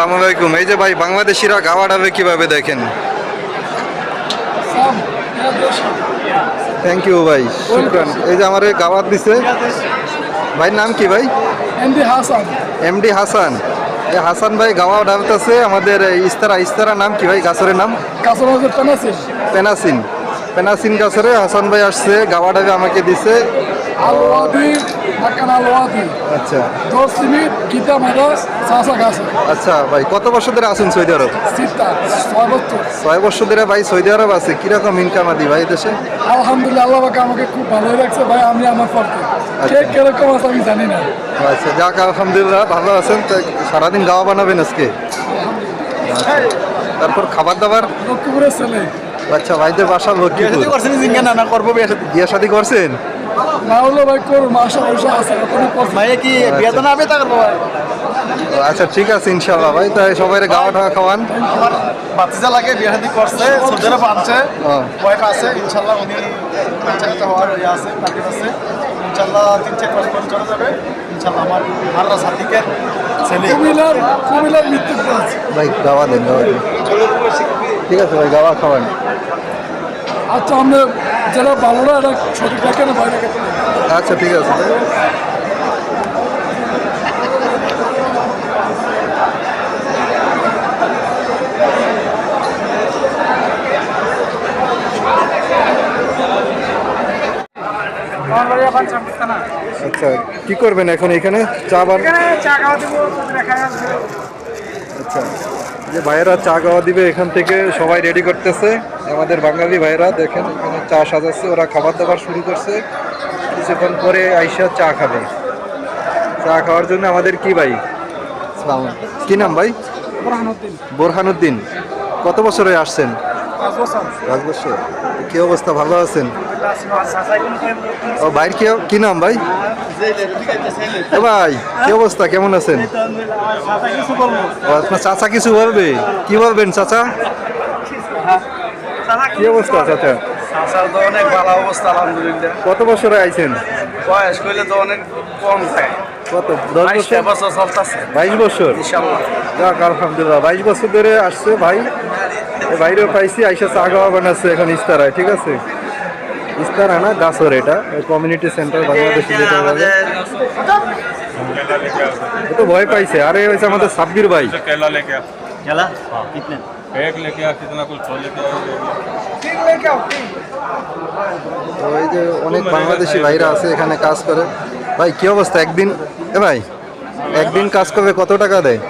আসসালামু আলাইকুম। এই যে ভাই বাংলাদেশিরা গাওয়া ডাবে কীভাবে দেখেন? থ্যাংক ইউ ভাই শুক্রান। এই যে আমার গাওয়াত দিছে। ভাই নাম কি ভাই? এমডি হাসান এমডি হাসান এই হাসান ভাই গাওয়া ডাবতেছে আমাদের ইস্তারা ইস্তারা নাম কি ভাই? গাছরের নাম? কাছাকাছি পেনাসিন। পেনাসিন। গাছরে হাসান ভাই আসছে গাওয়া ডাবে আমাকে দিছে। আলোয়াদি মাকান আলোয়াদি আচ্ছা। দশ মিনিট গীতা মাদাস সাসা গাছে আচ্ছা ভাই কত বছর ধরে আসুন সৌদি আরব? সিটটা ছয় বছর। ছয় বছর ধরে ভাই সৌদি আরব আছে কীরকম ইনকাম আদি ভাই দেশে আলহামদুলিল্লাহ আল্লাহ পাক আমাকে খুব ভালোই রাখছে ভাই আমি আমার পক্ষে। কে কীরকম আছে আমি জানি না। আচ্ছা যাক আলহামদুলিল্লাহ ভালো আছেন। তো সারাদিন গাওয়া বানাবেন আজকে? আচ্ছা। তারপর খাবার দাবার? লক্ষ্মীপুরের ছেলে। আচ্ছা ভাইদের বাসা লক্ষ্মীপুর। বিয়ে শাদি করছেন? না হলে ভাই করো মাসা পয়সা আছে কোনো প্রশ্ন কি বিয়ে তো না হবে তা করব আচ্ছা ঠিক আছে ইনশাল্লাহ ভাই। তাই সবাই গাওয়া টাওয়া খাওয়ান। আমার বাচ্চা লাগে বিয়ে শাদি করছে সবজেরা পাচ্ছে। ওয়াইফ আছে ইনশাল্লাহ উনি বাচ্চা হওয়ার ইয়ে আছে টার্গেট আছে। ইনশাল্লাহ তিন চার পর চলে যাবে। ইনশাল্লাহ আমার মাররা সাদিকের ছেলে। কুমিল্লার কুমিল্লার মৃত্যু আছে। ভাই গাওয়া দেন গাওয়া দেন। ঠিক আছে ভাই গাওয়া খাওয়ান। আচ্ছা আমরা যারা ভালোরা এটা সঠিক রাখে না বাইরে আচ্ছা ঠিক আছে। আচ্ছা কি করবেন এখন এখানে? চা বান আচ্ছা। যে ভাইয়েরা চা খাওয়া দিবে এখান থেকে সবাই রেডি করতেছে। আমাদের বাঙালি ভাইয়েরা দেখেন এখানে চা সাজাচ্ছে ওরা খাবার দাবার শুরু করছে। কিছুক্ষণ পরে আইসা চা খাবে। চা খাওয়ার জন্য আমাদের কি ভাই? কি নাম ভাই? বোরহানুদ্দিন। বোরহানুদ্দিন। কত বছরে আসছেন? পাঁচ বছর। কি অবস্থা? ভালো আছেন? ও ভাইয়ের কি কি নাম ভাই? ভাই কি অবস্থা? কেমন আছেন? আপনার চাচা কিছু বলবে? কি বলবেন চাচা? কি অবস্থা চাচা? তো অনেক ভালো অবস্থা আলহামদুলিল্লাহ। কত বছরে আইছেন? বয়স করলে তো অনেক কম থাকে বাইশ বাইশ বছর? ধরে আসছে ভাই। বাইরেও পাইছি আইসা ইস্তারায় ঠিক আছে? ইস্তারা না এটা। কমিউনিটি সেন্টার ভয় পাইছে। আরে হয়েছে আমাদের সাব্বির ভাই। ওই যে অনেক বাংলাদেশি ভাইরা আছে এখানে কাজ করে। ভাই কি অবস্থা? একদিন এ ভাই একদিন কাজ করবে কত টাকা দেয়?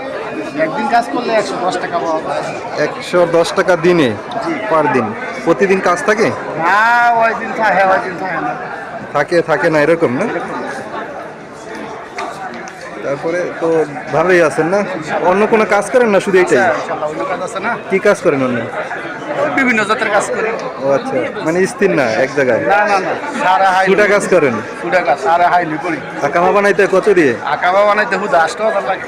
একদিন কাজ করলে একশো দশ টাকা পাওয়া যায়। একশো দশ টাকা দিনে পার দিন। প্রতিদিন কাজ থাকে? না ওই দিন থাকে ওই দিন থাকে না। থাকে থাকে না এরকম না? তারপরে তো ভালোই আছেন না? অন্য কোনো কাজ করেন না শুধু এটাই ইনশাল্লাহ কাজ কি কাজ করেন অন্য? বিভিন্ন জাতের কাজ করি। ও আচ্ছা মানে স্থির না এক জায়গায়? না না না সারা হাই দুটা কাজ করেন? দুটা কাজ সারা হাইলি করি। আকামা বানাইতে কত দিয়ে? আঁকাবা বানাইতে হুদা আষ্ট হাজার লাগে।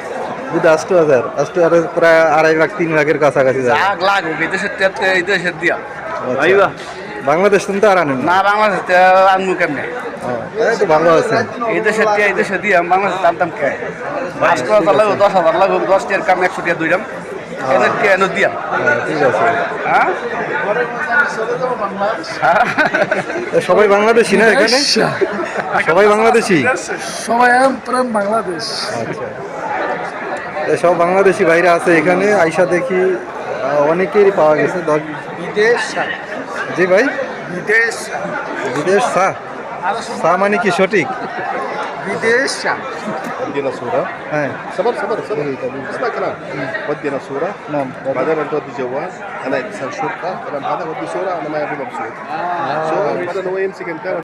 আষ্ট হাজার আষ্ট হাজার প্রায় আড়াই লাখ তিন লাখের কাছাকাছি যায়। লাখ লাখ এই দেশের টেতে এই দেশের দিয়া। আচ্ছা। বাংলাদেশ তো আর আনেন না? না বাংলাদেশ আনমু কেমনে? তো ভালো আছেন এই দেশে দিয়া বাংলাদেশ টানতাম কে? আষ্ট হাজার লাগবে দশ হাজার লাগবে দশ টিয়ার কাম একশো টিয়া দুইরাম। হ্যাঁ, ঠিক আছে হ্যাঁ? সবাই বাংলাদেশি না এখানে? সবাই বাংলাদেশি? সবাই প্রেম বাংলাদেশ। আচ্ছা সব বাংলাদেশি বাইরে আছে এখানে আইসা দেখি অনেকেরই পাওয়া গেছে। দশ বিদেশ। জি ভাই? বিদেশ। বিদেশ সা সা মানে কি সঠিক বিদেশ ودينا صورة হ্যাঁ صبر صبر صبر اسمع كلام ودينا صورة نعم بعدين انت ودي جوال انا اتصل شرطة كلام هذا ودي صورة انا ما ابي مبسوط صورة بعدين هو يمسك انت